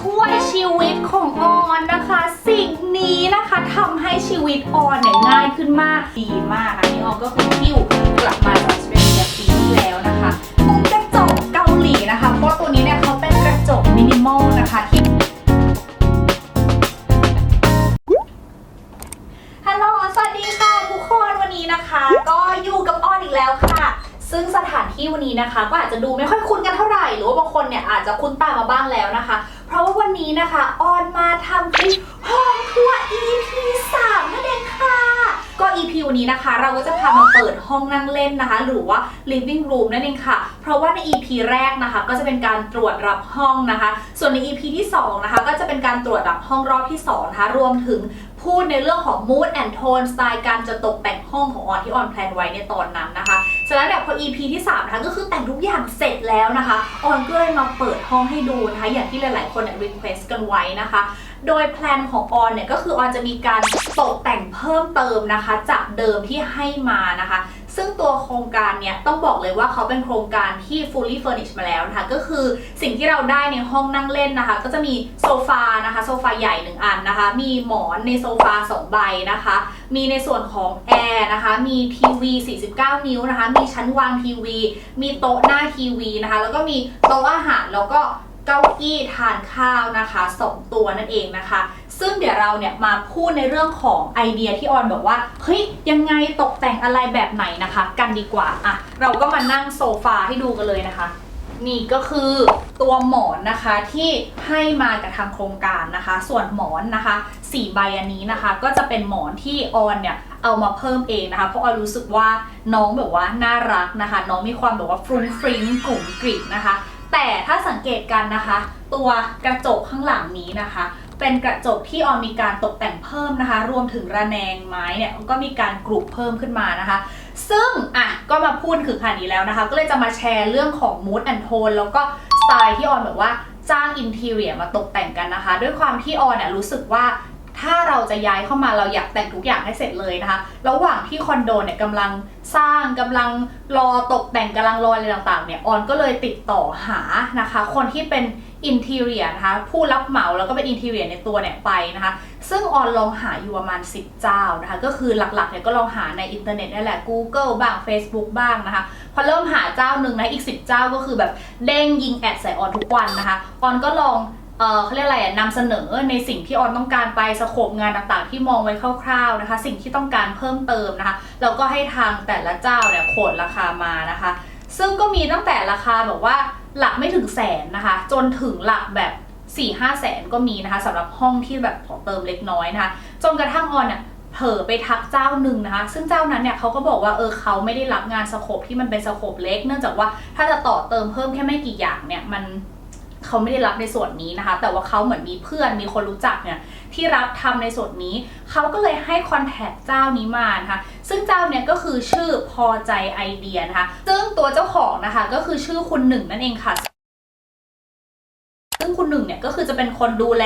ช่วยชีวิตของออนนะคะ สิ่งนี้นะคะทำให้ชีวิตออนเนี่ยง่ายขึ้นมากดีมากอันนี้ออนก็คือหิ้วกลับมาจากสเตรเลียปีที่แล้วนะคะเป็นกระจกเกาหลีนะคะ เพราะตัวนี้เนี่ยเขาเป็นกระจกมินิมอลนะคะที่ฮัลโหลสวัสดีค่ะทุกคนวันนี้นะคะ ก็อยู่กับออนอีกแล้วค่ะซึ่งสถานที่วันนี้นะคะ ก็อาจจะดูไม่ค่อยคุ้นกันเท่าไหร่ หรือว่าบางคนเนี่ยอาจจะคุ้นตามาบ้างแล้วนะคะ ว่าวันนี้นะคะ ออนมาทำคลิปห้องครัว EP 3นั่น ก็ EP วันนี้นะคะ เราก็จะพามาเปิดห้องนั่งเล่นนะคะ หรือว่า living room นั่นเองค่ะ เพราะว่าใน EP แรกนะคะ ก็จะเป็นการตรวจรับห้องนะคะ ส่วนใน EP ที่สองนะคะ ก็จะเป็นการตรวจรับห้องรอบที่สองนะคะรวมถึงพูดในเรื่องของ mood and tone สไตล์การจะตกแต่งห้องของออนที่ออนแพลนไว้ในตอนนั้นนะคะฉะนั้นเนี่ยพอ EP ที่3นะคะก็คือแต่งทุกอย่างเสร็จแล้วนะคะออนก็เลยมาเปิดห้องให้ดูนะคะอย่างที่หลาย ๆ คนเนี่ย request กันไว้นะคะ โดยแพลนของออนเนี่ยก็คือออนจะมีการตกแต่งเพิ่มเติมนะคะ จากเดิมที่ให้มานะคะ ซึ่งตัวโครงการเนี่ยต้องบอกเลยว่าเขาเป็นโครงการที่ fully furnished มาแล้วนะคะก็คือสิ่งที่เราได้ในห้องนั่งเล่นนะคะ ก็จะมีโซฟานะคะโซฟาใหญ่หนึ่งอันนะคะ มีหมอนในโซฟาสองใบนะคะ มีในส่วนของแอร์นะคะมีทีวี 49 นิ้วนะคะ มีชั้นวางทีวี มีโต๊ะหน้าทีวีนะคะ แล้วก็มีโต๊ะอาหารแล้วก็ เก้าอี้ทานข้าวนะคะสองตัวนั่นเองนะคะ ซึ่งเดี๋ยวเราเนี่ยมาพูดในเรื่องของไอเดียที่ออนบอกว่าเฮ้ยยังไงตกแต่งอะไรแบบไหนนะคะ กันดีกว่าอะเราก็มานั่งโซฟาให้ดูกันเลยนะคะนี่ก็คือตัวหมอนนะคะที่ให้มากับทางโครงการนะคะ ส่วนหมอนนะคะสี่ใบอันนี้นะคะ ก็จะเป็นหมอนที่ออนเนี่ยเอามาเพิ่มเองนะคะ เพราะออนรู้สึกว่าน้องแบบว่าน่ารักนะคะ น้องมีความแบบว่าฟรุ้งฟริ้งกลุ่มกริบนะคะ แต่ถ้าสังเกตกันนะคะ ตัวกระจกข้างหลังนี้นะคะ เป็นกระจกที่ออนมีการตกแต่งเพิ่มนะคะ รวมถึงระแนงไม้เนี่ยก็มีการกรุบเพิ่มขึ้นมานะคะ ซึ่งอะก็มาพูดถึงขนาดนี้แล้วนะคะ ก็เลยจะมาแชร์เรื่องของ mood and tone แล้วก็สไตล์ที่ออนแบบว่าจ้างอินทีเรียมาตกแต่งกันนะคะ ด้วยความที่ออนเนี่ยรู้สึกว่า ถ้าเราจะย้ายเข้ามาเราอยากแต่งทุกอย่างให้เสร็จเลยนะคะ ระหว่างที่คอนโดเนี่ยกำลังสร้างกำลังรอตกแต่งกำลังรออะไรต่างๆเนี่ยออนก็เลยติดต่อหานะคะ คนที่เป็นอินทีเรียนะคะผู้รับเหมาแล้วก็เป็นอินทีเรียในตัวเนี่ยไปนะคะ ซึ่งออนลองหาอยู่ประมาณ 10 เจ้านะคะ ก็คือหลักๆเนี่ยก็ลองหาในอินเทอร์เน็ตนี่นแหละ Google บ้าง Facebook บ้างนะคะ พอเริ่มหาเจ้าหนึ่งนะอีก 10 เจ้าก็คือแบบเด้งยิงแอดใส่ออนทุกวันนะคะออนก็ลอง เออเขาเรียกอะไรอะนำเสนอในสิ่งที่ออนต้องการไปสโคปงานต่างๆ ที่มองไว้คร่าว ๆนะคะ สิ่งที่ต้องการเพิ่มเติมนะคะแล้วก็ให้ทางแต่ละเจ้าเนี่ยโขดราคามานะคะ ซึ่งก็มีตั้งแต่ราคาแบบว่าหลักไม่ถึงแสนนะคะ จนถึงหลักแบบ4ี่ห้าแสนก็มีนะคะสำหรับห้องที่แบบขอเติมเล็กน้อยนะคะจนกระทั่งออนเนี่ยเผลอไปทักเจ้าหนึ่งนะคะ ซึ่งเจ้านั้นเนี่ยเขาก็บอกว่าเออเขาไม่ได้รับงานสโคปที่มันเป็นสโคปเล็ก เนื่องจากว่าถ้าจะต่อเติมเพิ่มแค่ไม่กี่อย่างเนี่ยมัน เขาไม่ได้รับในส่วนนี้นะคะ แต่ว่าเขาเหมือนมีเพื่อนมีคนรู้จักเนี่ยที่รับทำในส่วนนี้ เขาก็เลยให้คอนแทคเจ้านี้มานะคะซึ่งเจ้าเนี่ยก็คือชื่อพอใจไอเดียนะคะซึ่งตัวเจ้าของนะคะก็คือชื่อคุณหนึ่งนั่นเองค่ะซึ่งคุณหนึ่งเนี่ยก็คือจะเป็นคนดูแล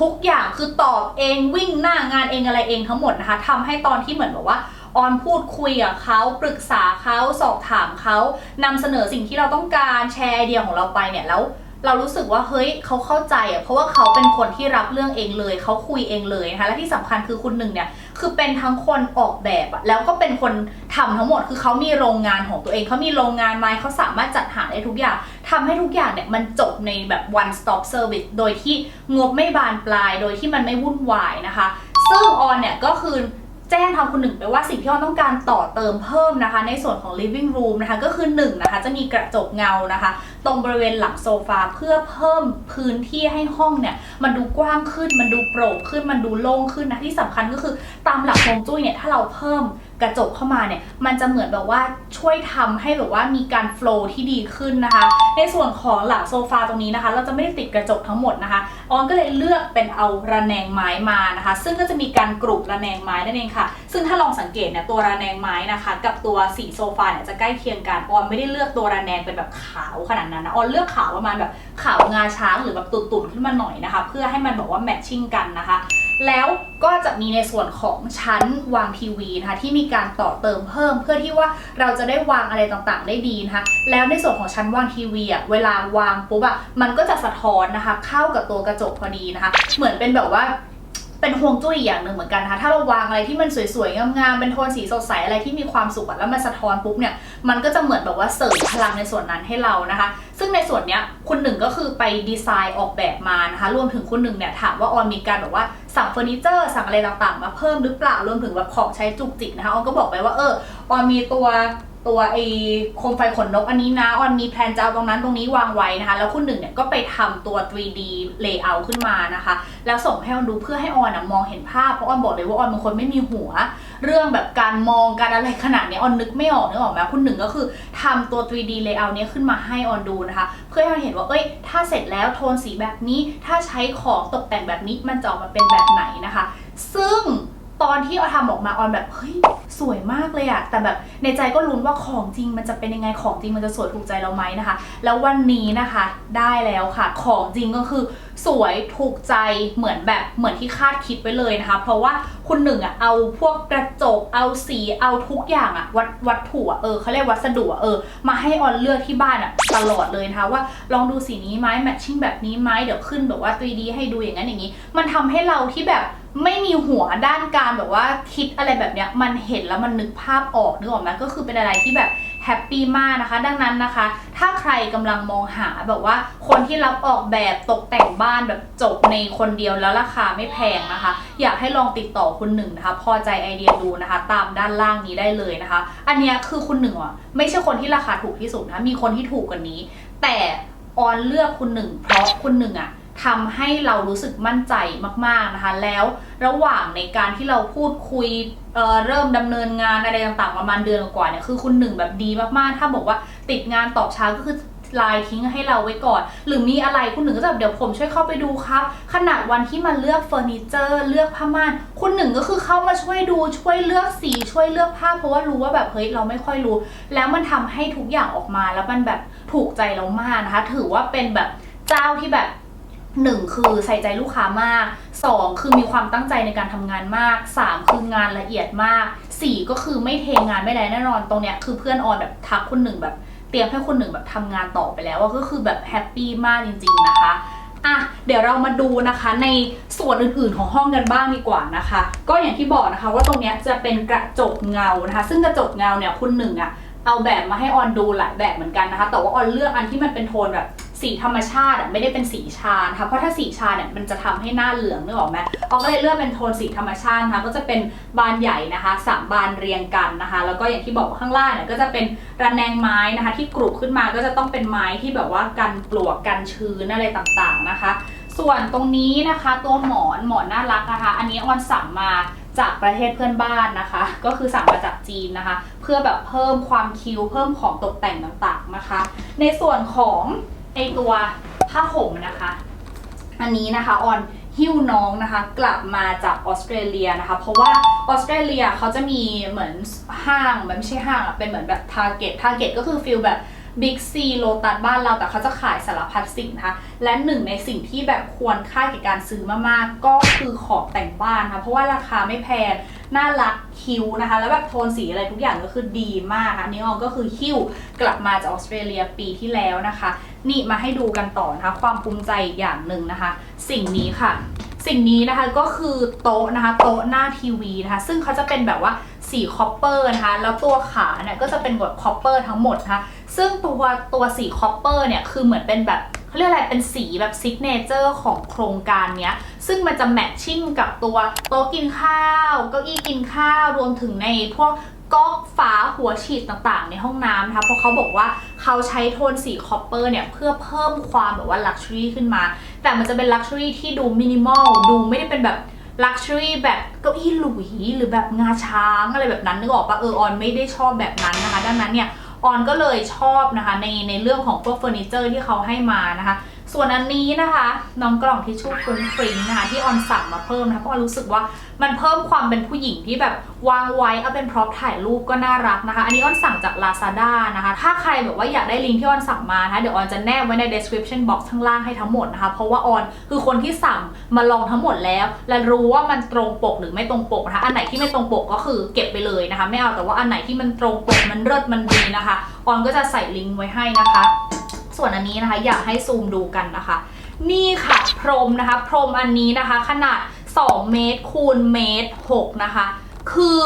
ทุกอย่างคือตอบเองวิ่งหน้างานเองอะไรเองทั้งหมดนะคะทำให้ตอนที่เหมือนแบบว่าออนพูดคุยกับเขาปรึกษาเขาสอบถามเขานำเสนอสิ่งที่เราต้องการแชร์ไอเดียของเราไปเนี่ยแล้ว เรารู้สึกว่าเฮ้ยเขาเข้าใจอะเพราะว่าเขาเป็นคนที่รับเรื่องเองเลย เขาคุยเองเลยนะคะและที่สำคัญคือคุณหนึ่งเนี่ยคือเป็นทั้งคนออกแบบอะแล้วก็เป็นคนทำทั้งหมดคือเขามีโรงงานของตัวเองเขามีโรงงานไม้เขาสามารถจัดหาได้ทุกอย่างทำให้ทุกอย่างเนี่ยมันจบในแบบ one stop service โดยที่งบไม่บานปลาย โดยที่มันไม่วุ่นวายนะคะซึ่งออนเนี่ยก็คือแจ้งทางคุณหนึ่งไปว่าสิ่งที่ออนต้องการต่อเติมเพิ่มนะคะ ในส่วนของ living room นะคะ ก็คือ1นะคะจะมีกระจกเงานะคะ ตรงบริเวณหลังโซฟาเพื่อเพิ่มพื้นที่ให้ห้องเนี่ยมันดูกว้างขึ้นมันดูโปร่งขึ้นมันดูโล่งขึ้นนะที่สำคัญก็คือตามหลักฮวงจุ้ยเนี่ยถ้าเราเพิ่มกระจกเข้ามาเนี่ยมันจะเหมือนแบบว่าช่วยทำให้แบบว่ามีการโฟล์ที่ดีขึ้นนะคะ ในส่วนของหลังโซฟาตรงนี้นะคะ เราจะไม่ได้ติดกระจกทั้งหมดนะคะออนก็เลยเลือกเป็นเอาระแนงไม้มานะคะ ซึ่งก็จะมีการกรุบระแนงไม้นั่นเองค่ะ ซึ่งถ้าลองสังเกตเนี่ยตัวระแนงไม้นะคะ กับตัวสีโซฟาเนี่ยจะใกล้เคียงกันออนไม่ได้เลือกตัวระแนงเป็นแบบขาวขนาดนั้นนะออนเลือกขาวประมาณแบบขาวงาช้างหรือแบบตุ่นๆขึ้นมาหน่อยนะคะ เพื่อให้มันบอกว่าแมทชิ่งกันนะคะ แล้วก็จะมีในส่วนของชั้นวางทีวีนะคะที่มีการต่อเติมเพิ่ม เพื่อที่ว่าเราจะได้วางอะไรต่างๆ ได้ดีนะคะแล้วในส่วนของชั้นวางทีวีอะเวลาวางปุ๊บอะมันก็จะสะท้อนนะคะ เข้ากับตัวกระจกพอดีนะคะ เหมือนเป็นแบบว่า เป็นห่วงจุ้ยอีกอย่างหนึ่งเหมือนกันนะคะถ้าเราวางอะไรที่มันสวยๆ งามๆ เป็นโทนสีสดใสอะไรที่มีความสุขอะแล้วมันสะท้อนปุ๊บเนี่ย มันก็จะเหมือนแบบว่าเสริมพลังในส่วนนั้นให้เรานะคะ ซึ่งในส่วนเนี้ยคุณหนึ่งก็คือไปดีไซน์ออกแบบมานะคะ รวมถึงคุณหนึ่งเนี่ยถามว่าออนมีการแบบว่าสั่งเฟอร์นิเจอร์สั่งอะไรต่างๆ มาเพิ่มหรือเปล่ารวมถึงแบบของใช้จุกจิกนะคะออนก็บอกไปว่าเออออนมีตัว ตัวไอ้โคมไฟขนนกอันนี้นะออนมีแพลนจะเอาตรงนั้นตรงนี้วางไว้นะคะ แล้วคุณหนึ่งเนี่ยก็ไปทำตัว 3D layout ขึ้นมานะคะ แล้วส่งให้ออนดูเพื่อให้ออนมองเห็นภาพ เพราะออนบอกเลยว่าออนเป็นคนไม่มีหัว เรื่องแบบการมองการอะไรขนาดนี้ออนนึกไม่ออกนึกออกไหมคุณหนึ่งก็คือทำตัว 3D layout เนี้ยขึ้นมาให้ออนดูนะคะ เพื่อให้ออนเห็นว่าเอ้ย ถ้าเสร็จแล้วโทนสีแบบนี้ ถ้าใช้ของตกแต่งแบบนี้มันจะออกมาเป็นแบบไหนนะคะ ซึ่งตอนที่ออนทำออกมาออนแบบเฮ้ย สวยมากเลยอะแต่แบบในใจก็ลุ้นว่าของจริงมันจะเป็นยังไงของจริงมันจะสวยถูกใจเราไหมนะคะ แล้ววันนี้นะคะได้แล้วค่ะ ของจริงก็คือสวยถูกใจเหมือนแบบเหมือนที่คาดคิดไว้เลยนะคะ เพราะว่าคุณหนึ่งอะเอาพวกกระจกเอาสีเอาทุกอย่างอะวัตวัตถุอะเออเขาเรียกวัสดุอะเออมาให้ออนเลือกที่บ้านอะตลอดเลยนะคะว่าลองดูสีนี้ไหมแมทชิ่งแบบนี้ไหมเดี๋ยวขึ้นแบบว่า 3D ให้ดูอย่างนั้นอย่างนี้ มันทำให้เราที่แบบ ไม่มีหัวด้านการแบบว่าคิดอะไรแบบเนี้ยมันเห็นแล้วมันนึกภาพออกนึกออกไหมก็คือเป็นอะไรที่แบบแฮปปี้มากนะคะ ดังนั้นนะคะ ถ้าใครกำลังมองหาแบบว่า คนที่รับออกแบบตกแต่งบ้านแบบจบในคนเดียวแล้วราคาไม่แพงนะคะ อยากให้ลองติดต่อคุณหนึ่งนะคะ พอใจไอเดียดูนะคะ ตามด้านล่างนี้ได้เลยนะคะ อันนี้คือคุณหนึ่งอะไม่ใช่คนที่ราคาถูกที่สุดนะมีคนที่ถูกกว่านี้ แต่ออนเลือกคุณหนึ่งเพราะคุณหนึ่งอะ ทำให้เรารู้สึกมั่นใจมากๆนะคะ แล้วระหว่างในการที่เราพูดคุยเเริ่มดำเนินงานอะไรต่างๆประมาณเดือนกว่าเนี่ยคือคุณหนึ่งแบบดีมากๆ ถ้าบอกว่าติดงานตอบช้าก็คือไลน์ทิ้งให้เราไว้ก่อน หรือมีอะไรคุณหนึ่งก็จะแบบเดี๋ยวผมช่วยเข้าไปดูครับขนาดวันที่มาเลือกเฟอร์นิเจอร์เลือกผ้าม่าน คุณหนึ่งก็คือเข้ามาช่วยดูช่วยเลือกสีช่วยเลือกผ้าเพราะว่ารู้ว่าแบบเฮ้ยเราไม่ค่อยรู้ แล้วมันทำให้ทุกอย่างออกมาแล้วมันแบบถูกใจเรามากนะคะ ถือว่าเป็นแบบเจ้าที่แบบ หนึ่งคือใส่ใจลูกค้ามากสองคือมีความตั้งใจในการทำงานมากสามคืองานละเอียดมากสี่ก็คือไม่เทงานไม่ไรแน่นอนตรงเนี้ยคือเพื่อนออนแบบทักคุณหนึ่งแบบเตรียมให้คุณหนึ่งแบบทำงานต่อไปแล้วว่าก็คือแบบแฮปปี้มากจริง ๆนะคะอะเดี๋ยวเรามาดูนะคะในส่วนอื่นๆของห้องกันบ้างดีกว่านะคะ ก็อย่างที่บอกนะคะว่าตรงเนี้ยจะเป็นกระจกเงานะคะ ซึ่งกระจกเงาเนี่ยคุณหนึ่งอะเอาแบบมาให้ออนดูหลายแบบเหมือนกันนะคะ แต่ว่าออนเลือกอันที่มันเป็นโทนแบบ สีธรรมชาติอะไม่ได้เป็นสีชานะคะเพราะถ้าสีชาเนี่ยมันจะทำให้หน้าเหลืองนึกออกไหมออกก็เลยเลือกเป็นโทนสีธรรมชาตินะคะก็จะเป็นบานใหญ่นะคะสามบานเรียงกันนะคะ แล้วก็อย่างที่บอกข้างล่างเนี่ยก็จะเป็นระแนงไม้นะคะ ที่กรุขึ้นมาก็จะต้องเป็นไม้ที่แบบว่ากันปลวกกันชื้นอะไรต่างๆนะคะ ส่วนตรงนี้นะคะตัวหมอนหมอนน่ารักนะคะ อันนี้ออนสั่งมาจากประเทศเพื่อนบ้านนะคะ ก็คือสั่งมาจากจีนนะคะ เพื่อแบบเพิ่มความคิ้วเพิ่มของตกแต่งต่างๆนะคะ ในส่วนของ ไอตัวผ้าห่มนะคะ อันนี้นะคะออนหิ้วน้องนะคะ กลับมาจากออสเตรเลียนะคะ เพราะว่าออสเตรเลียเขาจะมีเหมือนห้างมันไม่ใช่ห้างอะเป็นเหมือนแบบทาร์เก็ตทาร์เก็ตก็คือฟิลแบบบิ๊กซีโลตัสบ้านเราแต่เขาจะขายสารพัดสิ่งนะคะและหนึ่งในสิ่งที่แบบควรค่าแก่การซื้อมากๆ ก็คือของแต่งบ้านค่ะเพราะว่าราคาไม่แพงน่ารักคิ้วนะคะ แล้วแบบโทนสีอะไรทุกอย่างก็คือดีมากค่ะนนี้ออนก็คือหิ้วกลับมาจากออสเตรเลียปีที่แล้วนะคะ นี่มาให้ดูกันต่อนะคะ ความภูมิใจอีกอย่างหนึ่งนะคะ สิ่งนี้ค่ะ สิ่งนี้นะคะก็คือโต๊ะนะคะโต๊ะหน้าทีวีนะคะ ซึ่งเขาจะเป็นแบบว่าสีคอปเปอร์นะคะ แล้วตัวขาเนี่ยก็จะเป็นแบบคอปเปอร์ทั้งหมดนะคะ ซึ่งตัวตัวสีคอปเปอร์เนี่ยคือเหมือนเป็นแบบเขาเรียกอะไร เป็นสีแบบซิกเนเจอร์ของโครงการเนี้ย ซึ่งมันจะแมทชิ่งกับตัวโต๊ะกินข้าว เก้าอี้กินข้าว รวมถึงในพวก ก๊อกฝาหัวฉีดต่างๆ ในห้องน้ำนะคะเพราะเขาบอกว่าเขาใช้โทนสีคอปเปอร์เนี่ยเพื่อเพิ่มความแบบว่าลักชัวรี่ขึ้นมา แต่มันจะเป็นลักชัวรี่ที่ดูมินิมอลดูไม่ได้เป็นแบบลักชัวรี่แบบเก้าอี้หลุยหรือแบบงาช้างอะไรแบบนั้นนึกออกปะเออออนไม่ได้ชอบแบบนั้นนะคะ ดังนั้นเนี่ยออนก็เลยชอบนะคะในในเรื่องของพวกเฟอร์นิเจอร์ที่เขาให้มานะคะ ส่วนอันนี้นะคะน้องกล่องทิชชู่ฟรุ้งฟริ้งนะคะที่ออนสั่งมาเพิ่มนะคะเพราะออนรู้สึกว่ามันเพิ่มความเป็นผู้หญิงที่แบบวางไว้เอาเป็นพร็อพถ่ายรูปก็น่ารักนะคะ อันนี้ออนสั่งจาก Lazada นะคะ ถ้าใครแบบว่าอยากได้ลิงก์ที่ออนสั่งมานะคะเดี๋ยวออนจะแนบไว้ใน description box ข้างล่างให้ทั้งหมดนะคะ เพราะว่าออนคือคนที่สั่งมาลองทั้งหมดแล้ว และรู้ว่ามันตรงปกหรือไม่ตรงปกนะคะอันไหนที่ไม่ตรงปกก็คือเก็บไปเลยนะคะ ไม่เอาแต่ว่าอันไหนที่มันตรงปกมันเลิศมันดีนะคะออนก็จะใส่ลิงก์ไว้ให้นะคะ ส่วนอันนี้นะคะ อยากให้ซูมดูกันนะคะ นี่ค่ะพรมนะคะ พรมอันนี้นะคะ ขนาด 2 เมตรคูณเมตร6นะคะ คือ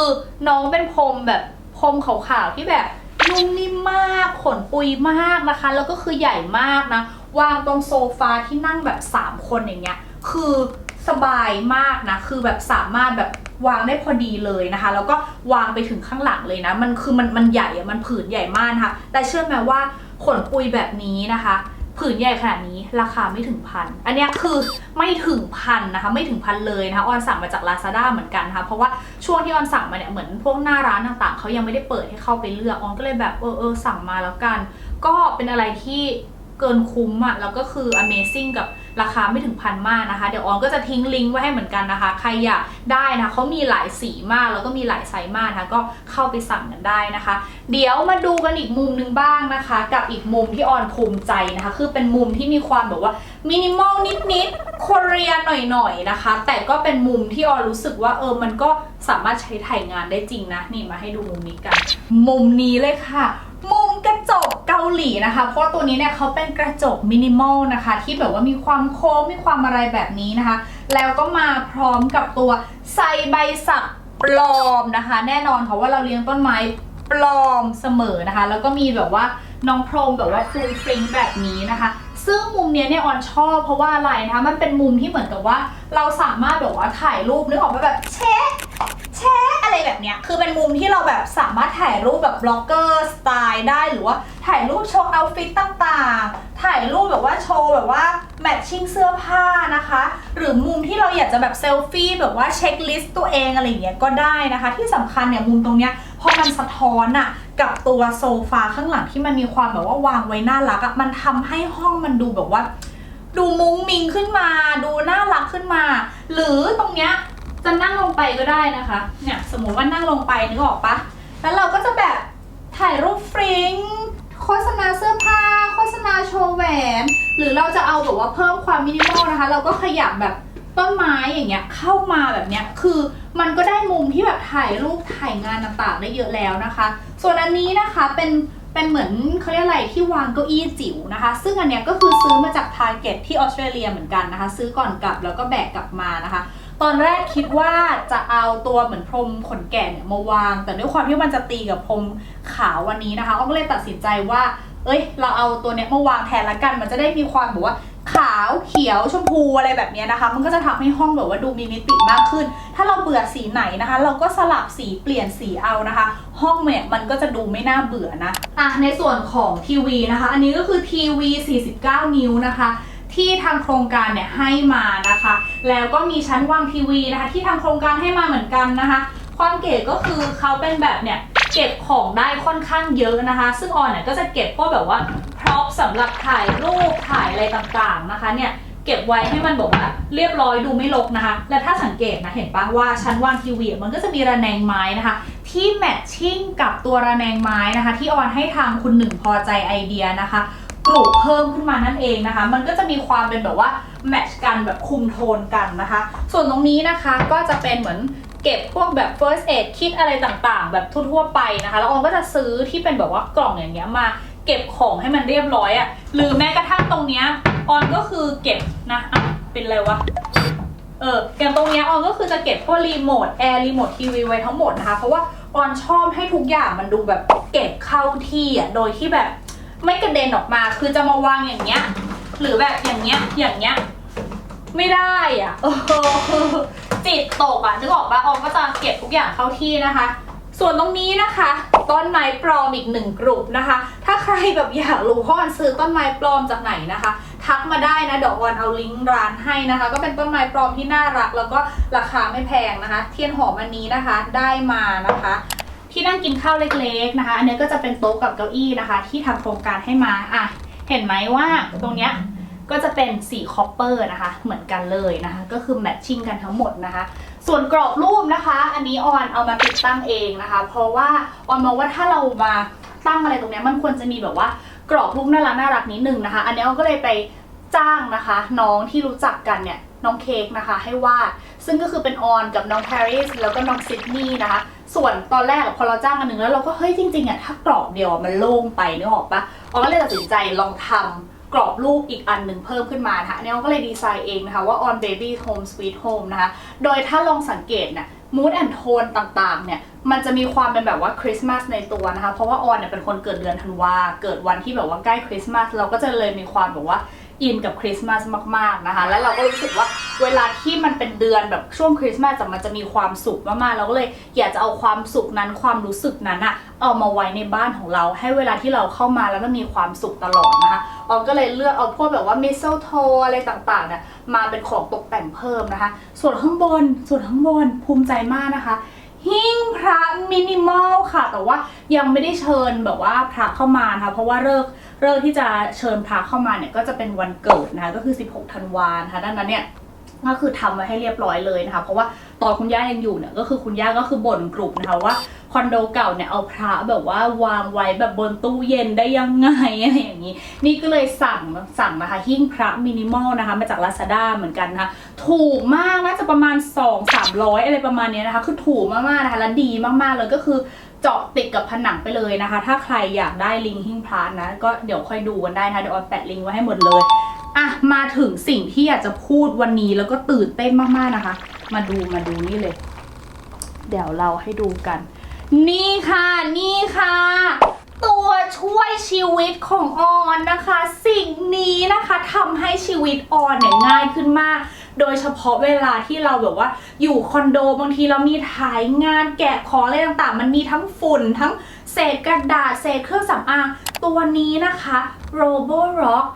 น้องเป็นพรมแบบพรมขาวๆที่แบบนุ่มนิ่มมากขนปุยมากนะคะ แล้วก็คือใหญ่มากนะ วางตรงโซฟาที่นั่งแบบ 3 คนอย่างเงี้ย คือสบายมากนะ คือแบบสามารถแบบวางได้พอดีเลยนะคะ แล้วก็วางไปถึงข้างหลังเลยนะ มันคือมันมันใหญ่อะมันผืนใหญ่มากนะคะ แต่เชื่อไหมว่า ขนปุยแบบนี้นะคะ ผืนใหญ่ขนาดนี้ราคาไม่ถึงพัน อันนี้คือไม่ถึงพันนะคะ ไม่ถึงพันเลยนะคะออนสั่งมาจาก Lazada เหมือนกันนะคะเพราะว่าช่วงที่ออนสั่งมาเนี่ยเหมือนพวกหน้าร้านต่างๆเขายังไม่ได้เปิดให้เข้าไปเลือกออนก็เลยแบบเออเออสั่งมาแล้วกัน ก็เป็นอะไรที่ เกินคุ้มอะแล้วก็คือ Amazing กับราคาไม่ถึงพันมากนะคะ เดี๋ยวออนก็จะทิ้งลิงก์ไว้ให้เหมือนกันนะคะ ใครอยากได้นะเขามีหลายสีมากแล้วก็มีหลายไซส์มากนะคะก็เข้าไปสั่งกันได้นะคะ เดี๋ยวมาดูกันอีกมุมหนึงบ้างนะคะ กับอีกมุมที่ออนภูมิใจนะคะ คือเป็นมุมที่มีความแบบว่ามินิมอลนิดๆโคเรียหน่อยๆนะคะ แต่ก็เป็นมุมที่ออนรู้สึกว่าเออมันก็สามารถใช้ถ่ายงานได้จริงนะ นี่มาให้ดูมุมนี้กัน มุมนี้เลยค่ะ มุมกระจกเกาหลีนะคะ เพราะตัวนี้เนี่ยเขาเป็นกระจกมินิมอลนะคะ ที่แบบว่ามีความโค้งมีความอะไรแบบนี้นะคะ แล้วก็มาพร้อมกับตัวไซใบสักปลอมนะคะ แน่นอนค่ะว่าเราเลี้ยงต้นไม้ปลอมเสมอนะคะ แล้วก็มีแบบว่าน้องพรงแบบว่าฟรุ้งฟริ้งแบบนี้นะคะ ซึ่งมุมเนี้ยเนี่ยออนชอบเพราะว่าอะไรนะคะ มันเป็นมุมที่เหมือนกับว่า เราสามารถแบบว่าถ่ายรูปนึกออกมาแบบเช็ค อะไรแบบเนี้ยคือเป็นมุมที่เราแบบสามารถถ่ายรูปแบบบล็อกเกอร์สไตล์ได้หรือว่าถ่ายรูปโชว์เอาฟิตต่างๆ ถ่ายรูปแบบว่าโชว์แบบว่าแมทชิ่งเสื้อผ้านะคะ หรือมุมที่เราอยากจะแบบเซลฟี่แบบว่าเช็คลิสต์ตัวเองอะไรอย่างเงี้ยก็ได้นะคะ ที่สำคัญเนี่ยมุมตรงเนี้ยพอมันสะท้อนอะกับตัวโซฟาข้างหลังที่มันมีความแบบว่าวางไว้น่ารักอะมันทำให้ห้องมันดูแบบว่า ดูมุ้งมิงขึ้นมา ดูน่ารักขึ้นมา หรือตรงเนี้ย จะนั่งลงไปก็ได้นะคะ เนี่ยสมมติว่านั่งลงไปนึกออกปะแล้วเราก็จะแบบถ่ายรูปฟริ้งโฆษณาเสื้อผ้า โฆษณาโชว์แหวน หรือเราจะเอาแบบว่าเพิ่มความมินิมอลนะคะ เราก็ขยับแบบต้นไม้อย่างเงี้ยเข้ามาแบบเนี้ยคือมันก็ได้มุมที่แบบถ่ายรูปถ่ายงานต่างๆได้เยอะแล้วนะคะ ส่วนอันนี้นะคะเป็นเป็นเหมือนเขาเรียกอะไรที่วางเก้าอี้จิ๋วนะคะ ซึ่งอันเนี้ยก็คือซื้อมาจากทาร์เก็ตที่ออสเตรเลียเหมือนกันนะคะ ซื้อก่อนกลับแล้วก็แบกกลับมานะคะ ตอนแรกคิดว่าจะเอาตัวเหมือนพรมขนแกะเนี่ยมาวาง แต่ด้วยความที่มันจะตีกับพรมขาววันนี้นะคะอ้อมก็เลยตัดสินใจว่า เอ้ย เราเอาตัวเนี้ยมาวางแทนละกัน มันจะได้มีความแบบว่าขาวเขียวชมพูอะไรแบบเนี้ยนะคะ มันก็จะทำให้ห้องแบบว่าดูมีมิติมากขึ้น ถ้าเราเบื่อสีไหนนะคะ เราก็สลับสีเปลี่ยนสีเอานะคะ ห้องเนี่ยมันก็จะดูไม่น่าเบื่อนะอะในส่วนของทีวีนะคะ อันนี้ก็คือทีวี 49 นิ้วนะคะ ที่ทางโครงการเนี่ยให้มานะคะ แล้วก็มีชั้นวางทีวีนะคะ ที่ทางโครงการให้มาเหมือนกันนะคะ ความเก๋ก็คือเขาเป็นแบบเนี่ยเก็บของได้ค่อนข้างเยอะนะคะ ซึ่งออนเนี่ยก็จะเก็บพวกแบบว่าพร็อพสำหรับถ่ายรูปถ่ายอะไรต่างๆนะคะเนี่ยเก็บไว้ให้มันแบบว่าเรียบร้อยดูไม่รกนะคะ และถ้าสังเกตนะเห็นปะว่าชั้นวางทีวีมันก็จะมีระแนงไม้นะคะ ที่แมทชิ่งกับตัวระแนงไม้นะคะ ที่ออนให้ทางคุณหนึ่งพอใจไอเดียนะคะ ปลูกเพิ่มขึ้นมานั่นเองนะคะ มันก็จะมีความเป็นแบบว่าแมทช์กันแบบคุมโทนกันนะคะ ส่วนตรงนี้นะคะก็จะเป็นเหมือนเก็บพวกแบบ first aid kit อะไรต่างๆ แบบทั่วๆไปนะคะ แล้วออนก็จะซื้อที่เป็นแบบว่ากล่องอย่างเงี้ยมาเก็บของให้มันเรียบร้อยอะ่ะหรือแม้กระทั่งตรงเนี้ยออนก็คือเก็บนะอะเป็นอะไรวะเอออย่างตรงเนี้ยออนก็คือจะเก็บพวกรีโมทแอร์รีโมททีวีไว้ทั้งหมดนะคะ เพราะว่าออนชอบให้ทุกอย่างมันดูแบบเก็บเข้าที่อะโดยที่แบบ ไม่กระเด็นออกมาคือจะมาวางอย่างเงี้ย หรือแบบอย่างเงี้ยอย่างเงี้ย ไม่ได้อะเออจิตตกอะนึกออกปะออนก็จะเก็บทุกอย่างเข้าที่นะคะ ส่วนตรงนี้นะคะต้นไม้ปลอมอีกหนึ่งกลุ่มนะคะ ถ้าใครแบบอยากรู้พ่ออนซื้อต้นไม้ปลอมจากไหนนะคะทักมาได้นะเดี๋ยวออนเอาลิงก์ร้านให้นะคะ ก็เป็นต้นไม้ปลอมที่น่ารัก แล้วก็ราคาไม่แพงนะคะ เทียนหอมอันนี้นะคะได้มานะคะ ที่นั่งกินข้าวเล็กๆนะคะ อันนี้ก็จะเป็นโต๊ะกับเก้าอี้นะคะ ที่ทางโครงการให้มาอะเห็นไหมว่าตรงเนี้ยก็จะเป็นสีคอปเปอร์นะคะ เหมือนกันเลยนะคะ ก็คือแมทชิ่งกันทั้งหมดนะคะ ส่วนกรอบรูปนะคะ อันนี้ออนเอามาติดตั้งเองนะคะ เพราะว่าออนมองว่าถ้าเรามาตั้งอะไรตรงเนี้ยมันควรจะมีแบบว่ากรอบรูปน่ารักน่ารักนิดนึงนะคะ อันนี้ออนก็เลยไปจ้างนะคะ น้องที่รู้จักกันเนี่ยน้องเค้กนะคะให้วาด ซึ่งก็คือเป็นออนกับน้องปารีสแล้วก็น้องซิดนีย์นะคะ ส่วนตอนแรกพอเราจ้างอันหนึ่งแล้วเราก็เฮ้ยจริงๆอะถ้ากรอบเดียวมันโล่งไปนึกออกปะออก็เลยตัดสินใจลองทำกรอบรูปอีกอันหนึ่งเพิ่มขึ้นมานะคะอันนี้ออนก็เลยดีไซน์เองนะคะว่า on baby home sweet home นะคะ โดยถ้าลองสังเกตเนี่ย mood and tone ต่างๆ เนี่ย มันจะมีความเป็นแบบว่าคริสต์มาสในตัวนะคะ เพราะว่าออนเนี่ยเป็นคนเกิดเดือนธันวา เกิดวันที่แบบว่าใกล้คริสต์มาส เราก็จะเลยมีความแบบว่า อินกับคริสต์มาสมากๆนะคะ แล้วเราก็รู้สึกว่าเวลาที่มันเป็นเดือนแบบช่วงคริสต์มาสอะมันจะมีความสุขมากๆเราก็เลยอยากจะเอาความสุขนั้นความรู้สึกนั้นอะเอามาไว้ในบ้านของเรา ให้เวลาที่เราเข้ามาแล้วมันมีความสุขตลอดนะคะออนก็เลยเลือกเอาพวกแบบว่า mistletoe อะไรต่างๆเนี่ยมาเป็นของตกแต่งเพิ่มนะคะ ส่วนข้างบนส่วนข้างบนภูมิใจมากนะคะ หิ้งพระมินิมอลค่ะ แต่ว่ายังไม่ได้เชิญแบบว่าพระเข้ามานะคะเพราะว่าเลิกเลิกที่จะเชิญพระเข้ามาเนี่ยก็จะเป็นวันเกิดนะคะก็คือ 16 ธันวานะคะดังนั้นเนี่ย ก็คือทำไว้ให้เรียบร้อยเลยนะคะ เพราะว่าตอนคุณย่ายังอยู่เนี่ยก็คือคุณย่าก็คือบ่นกลุ่มนะคะว่าคอนโดเก่าเนี่ยเอาพระแบบว่าวางไว้แบบบนตู้เย็นได้ยังไงอะไรอย่างนี้ นี่ก็เลยสั่งสั่งนะคะหิ้งพระมินิมอลนะคะ มาจาก Lazada เหมือนกันนะคะถูกมากน่าจะประมาณ 2 300 อะไรประมาณนี้นะคะ คือถูกมากๆนะคะและดีมากๆเลยก็คือ เจาะติดกับผนังไปเลยนะคะ ถ้าใครอยากได้ลิงหิ้งพระนะ ก็เดี๋ยวค่อยดูกันได้นะเดี๋ยวออนแปะลิงไว้ให้หมดเลยอะมาถึงสิ่งที่อยากจะพูดวันนี้แล้วก็ตื่นเต้นมากๆนะคะ มาดูมาดูนี่เลย เดี๋ยวเราให้ดูกัน นี่ค่ะนี่ค่ะ ตัวช่วยชีวิตของออนนะคะ สิ่งนี้นะคะทำให้ชีวิตออนเนี่ยง่ายขึ้นมาก โดยเฉพาะเวลาที่เราแบบว่าอยู่คอนโดบางทีเรามีถ่ายงานแกะของอะไรต่างๆ มันมีทั้งฝุ่นทั้งเศษกระดาษเศษเครื่องสำอางตัวนี้นะคะ Roborock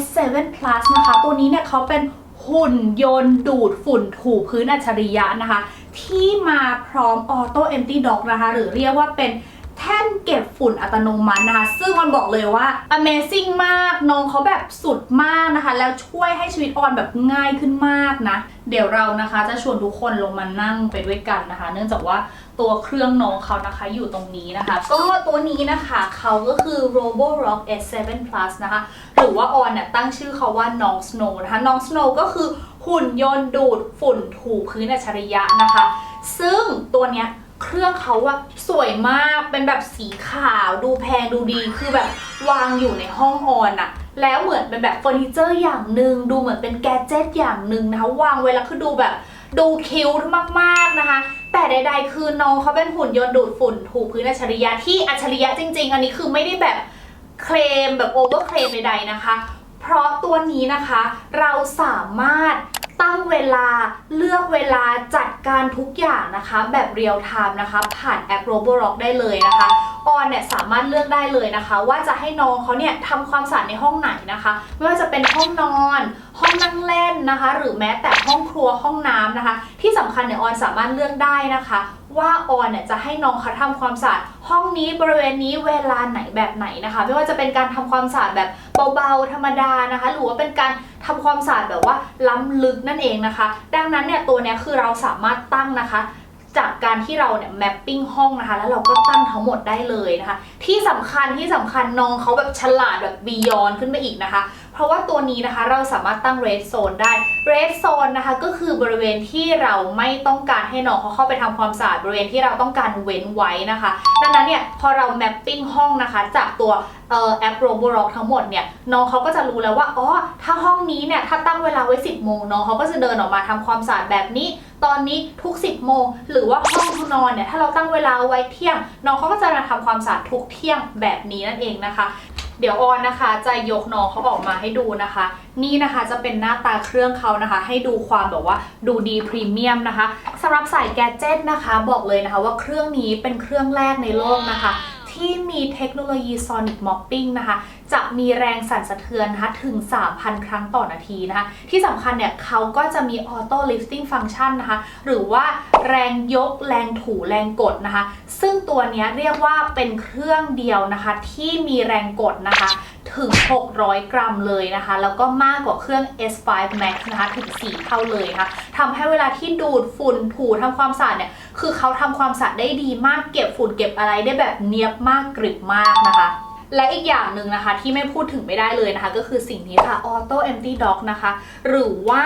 S7 Plus นะคะ ตัวนี้เนี่ยเขาเป็นหุ่นยนต์ดูดฝุ่นถูพื้นอัจฉริยะนะคะ ที่มาพร้อม Auto Empty Dock นะคะ หรือเรียกว่าเป็น แท่นเก็บฝุ่นอัตโนมัตินะคะ ซึ่งมันบอกเลยว่า Amazing มาก น้องเขาแบบสุดมากนะคะ แล้วช่วยให้ชีวิตออนแบบง่ายขึ้นมากนะ เดี๋ยวเรานะคะจะชวนทุกคนลงมานั่งไปด้วยกันนะคะ เนื่องจากว่าตัวเครื่องน้องเขานะคะอยู่ตรงนี้นะคะ ก็ตัวนี้นะคะเขาก็คือ Roborock S7 Plus นะคะ หรือว่าออนเนี่ยตั้งชื่อเขาว่าน้อง Snow นะคะน้อง Snow ก็คือหุ่นยนต์ดูดฝุ่นถูพื้นอัจฉริยะนะคะ ซึ่งตัวเนี้ย เครื่องเขาอะสวยมากเป็นแบบสีขาวดูแพงดูดีคือแบบวางอยู่ในห้องออนอะแล้วเหมือนเป็นแบบเฟอร์นิเจอร์อย่างหนึ่งดูเหมือนเป็นแกดเจิตอย่างหนึ่งนะคะวางไว้แล้วคือดูแบบดูคิ้วมากๆนะคะ แต่ใด ๆ คือน้องเขาเป็นหุ่นยนต์ดูดฝุ่นถูพื้นอัจฉริยะที่อัจฉริยะจริง ๆ อันนี้คือไม่ได้แบบเคลมแบบโอเวอร์เคลมใดๆนะคะ เพราะตัวนี้นะคะเราสามารถ ตั้งเวลาเลือกเวลาจัดการทุกอย่างนะคะ แบบเรียลไทม์นะคะ ผ่านแอป Roborock ได้เลยนะคะ ออนเนี่ยสามารถเลือกได้เลยนะคะ ว่าจะให้น้องเขาเนี่ยทำความสะอาดในห้องไหนนะคะ ไม่ว่าจะเป็นห้องนอน ห้องนั่งเล่นนะคะ หรือแม้แต่ห้องครัวห้องน้ำนะคะ ที่สำคัญเนี่ยออนสามารถเลือกได้นะคะ ว่าออนเนี่ยจะให้น้องเขาทำความสะอาดห้องนี้บริเวณนี้เวลาไหนแบบไหนนะคะ ไม่ว่าจะเป็นการทำความสะอาดแบบเบาๆธรรมดานะคะ หรือว่าเป็นการทำความสะอาดแบบว่าล้ำลึกนั่นเองนะคะ ดังนั้นเนี่ยตัวเนี้ยคือเราสามารถตั้งนะคะ จากการที่เราเนี่ยแมปปิ้งห้องนะคะ แล้วเราก็ตั้งทั้งหมดได้เลยนะคะ ที่สำคัญที่สำคัญน้องเขาแบบฉลาดแบบบียอนขึ้นไปอีกนะคะ เพราะว่าตัวนี้นะคะเราสามารถตั้ง red zone ได้ red zone นะคะก็คือบริเวณที่เราไม่ต้องการให้น้องเขาเข้าไปทำความสะอาดบริเวณที่เราต้องการเว้นไว้นะคะ ดังนั้นเนี่ยพอเราแมปปิ้งห้องนะคะจากตัวเอ่อแอป Roborock ทั้งหมดเนี่ยน้องเขาก็จะรู้แล้วว่าอ๋อถ้าห้องนี้เนี่ยถ้าตั้งเวลาไว้ 10โมงน้องเขาก็จะเดินออกมาทำความสะอาดแบบนี้ ตอนนี้ทุก 10โมงหรือว่าห้องนอนเนี่ยถ้าเราตั้งเวลาไว้เที่ยง น้องเขาก็จะมาทำความสะอาดทุกเที่ยงแบบนี้นั่นเองนะคะ เดี๋ยวออนนะคะจะยกน้องเขาออกมาให้ดูนะคะ นี่นะคะจะเป็นหน้าตาเครื่องเขานะคะ ให้ดูความแบบว่าดูดีพรีเมียมนะคะสำหรับสายแกจเจ็ตนะคะ บอกเลยนะคะว่าเครื่องนี้เป็นเครื่องแรกในโลกนะคะ ที่มีเทคโนโลยี Sonic Mopping นะคะ จะมีแรงสั่นสะเทือนนะคะถึง 3,000 ครั้งต่อนาทีนะคะ ที่สำคัญเนี่ยเขาก็จะมี auto lifting function นนะคะ หรือว่าแรงยกแรงถูแรงกดนะคะ ซึ่งตัวนี้เรียกว่าเป็นเครื่องเดียวนะคะที่มีแรงกดนะคะถึง 600 กรัมเลยนะคะ แล้วก็มากกว่าเครื่อง S5 Max นะคะถึง 4 เท่าเลยนะคะทำให้เวลาที่ดูดฝุ่นถูทำความสะอาดเนี่ย คือเขาทำความสะอาดได้ดีมากเก็บฝุ่นเก็บอะไรได้แบบเนียบมากกริบมากนะคะ และอีกอย่างหนึ่งนะคะที่ไม่พูดถึงไม่ได้เลยนะคะ ก็คือสิ่งนี้ค่ะ Auto Empty Dock นะคะ หรือว่า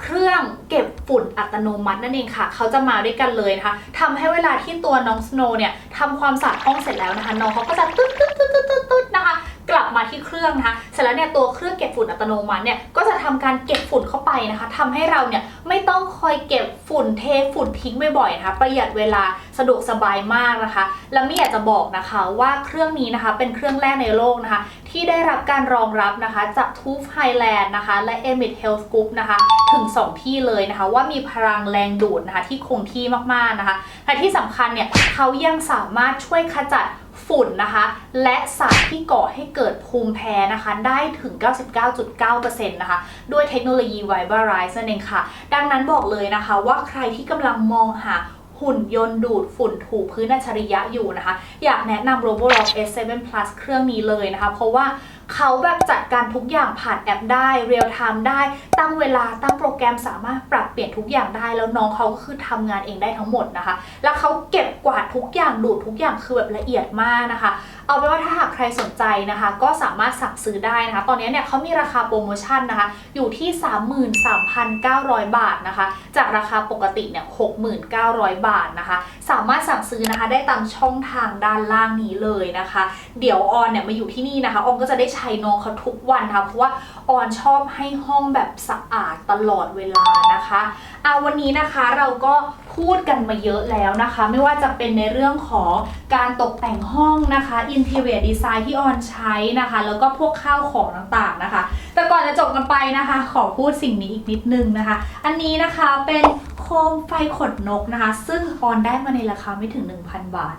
เครื่องเก็บฝุ่นอัตโนมัตินั่นเองค่ะ เขาจะมาด้วยกันเลยนะคะทำให้เวลาที่ตัวน้องสโนว์เนี่ยทำความสะอาดห้องเสร็จแล้วนะคะ น้องเขาก็จะตึ๊ดตึ๊ดตึ๊ดตึ๊ดตึ๊ดตึ๊ดนะคะ กลับมาที่เครื่องนะคะเสร็จแล้วเนี่ยตัวเครื่องเก็บฝุ่นอัตโนมัติเนี่ยก็จะทำการเก็บฝุ่นเข้าไปนะคะทำให้เราเนี่ยไม่ต้องคอยเก็บฝุ่นเทฝุ่นทิ้งบ่อยๆนะคะประหยัดเวลาสะดวกสบายมากนะคะ และไม่อยากจะบอกนะคะว่าเครื่องนี้นะคะเป็นเครื่องแรกในโลกนะคะที่ได้รับการรองรับนะคะจาก TÜV Thailand นะคะ และ Emit Health Group นะคะถึง 2 ที่เลยนะคะว่ามีพลังแรงดูดนะคะที่คงที่มากๆนะคะและที่สำคัญเนี่ยเขายังสามารถช่วยขจัด ฝุ่นนะคะ และสารที่ก่อให้เกิดภูมิแพ้นะคะ ได้ถึง 99.9%นะคะ ด้วยเทคโนโลยีไวเบอร์ไรส์นั่นเองค่ะ ดังนั้นบอกเลยนะคะว่าใครที่กำลังมองหาหุ่นยนต์ดูดฝุ่นถูพื้นอัจฉริยะอยู่นะคะ อยากแนะนำ Roborock S7 Plus เครื่องนี้เลยนะคะ เพราะว่า เขาแบบจัดการทุกอย่างผ่านแอปได้เรียลไทม์ได้ ตั้งเวลาตั้งโปรแกรมสามารถปรับเปลี่ยนทุกอย่างได้ แล้วน้องเขาก็คือทำงานเองได้ทั้งหมดนะคะ แล้วเขาเก็บกวาดทุกอย่างดูดทุกอย่างคือแบบละเอียดมากนะคะเอาเป็นว่าถ้าหากใครสนใจนะคะ ก็สามารถสั่งซื้อได้นะคะ ตอนนี้เนี่ยเขามีราคาโปรโมชั่นนะคะ อยู่ที่ 33,900 บาทนะคะ จากราคาปกติเนี่ย6,900 บาทนะคะ สามารถสั่งซื้อนะคะได้ตามช่องทางด้านล่างนี้เลยนะคะ เดี๋ยวออนเนี่ยมาอยู่ที่นี่นะคะออนก็จะได้ใช้น้องเขาทุกวันนะคะเพราะว่าออนชอบให้ห้องแบบสะอาดตลอดเวลานะคะเอาวันนี้นะคะเราก็พูดกันมาเยอะแล้วนะคะ ไม่ว่าจะเป็นในเรื่องของการตกแต่งห้องนะคะินเทียร์ดีไซน์ที่ออนใช้นะคะ แล้วก็พวกข้าวของต่างๆนะคะ แต่ก่อนจะจบกันไปนะคะ ขอพูดสิ่งนี้อีกนิดนึงนะคะ อันนี้นะคะเป็นโคมไฟขดนกนะคะ ซึ่งออนได้มาในราคาไม่ถึง 1,000 บาท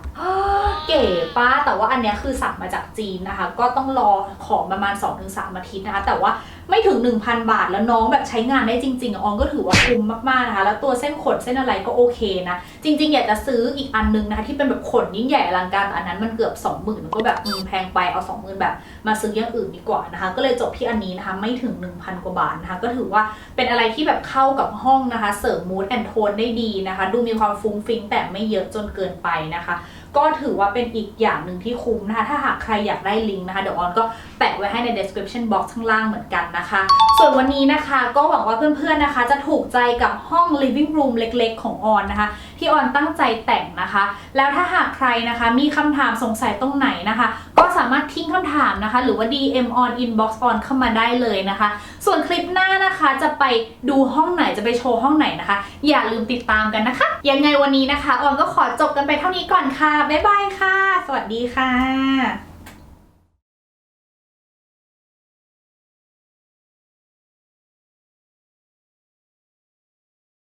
เก๋ป้าแต่ว่าอันเนี้ยคือสั่งมาจากจีนนะคะ ก็ต้องรอของประมาณ 2-3อาทิตย์นะคะ แต่ว่า ไม่ถึง 1,000 บาทแล้วน้องแบบใช้งานได้จริง ๆอะออนก็ถือว่าคุ้มมากๆนะคะ แล้วตัวเส้นขนเส้นอะไรก็โอเคนะ จริง ๆ อยากจะซื้ออีกอันนึงนะคะที่เป็นแบบขนยิ่งใหญ่อลังการแต่อันนั้นมันเกือบ 20,000ก็แบบอืมแพงไปเอา 20,000 แบบมาซื้ออย่างอื่นดีกว่านะคะ ก็เลยจบที่อันนี้นะคะไม่ถึง 1,000 กว่าบาทนะคะ ก็ถือว่าเป็นอะไรที่แบบเข้ากับห้องนะคะ เสริมมูดแอนโทนได้ดีนะคะ ดูมีความฟุ้งฟิ้งแต่ไม่เยอะจนเกินไปนะคะก็ถือว่าเป็นอีกอย่างหนึ่งที่คุ้มนะคะ ถ้าหากใครอยากได้ลิงก์นะคะ เดี๋ยวออนก็แปะไว้ให้ใน description box ข้างล่างเหมือนกันนะคะ ส่วนวันนี้นะคะก็หวังว่าเพื่อนๆนะคะ จะถูกใจกับห้อง living room เล็กๆ ของออนนะคะ ที่ออนตั้งใจแต่งนะคะ แล้วถ้าหากใครนะคะมีคำถามสงสัยตรงไหนนะคะ ก็สามารถทิ้งคำถามนะคะ หรือว่า DM on inbox on เข้ามาได้เลยนะคะ ส่วนคลิปหน้านะคะจะไปดูห้องไหนจะไปโชว์ห้องไหนนะคะ อย่าลืมติดตามกันนะคะ ยังไงวันนี้นะคะออนก็ขอจบกันไปเท่านี้ก่อนค่ะ บ๊ายบายค่ะ สวัสดีค่ะ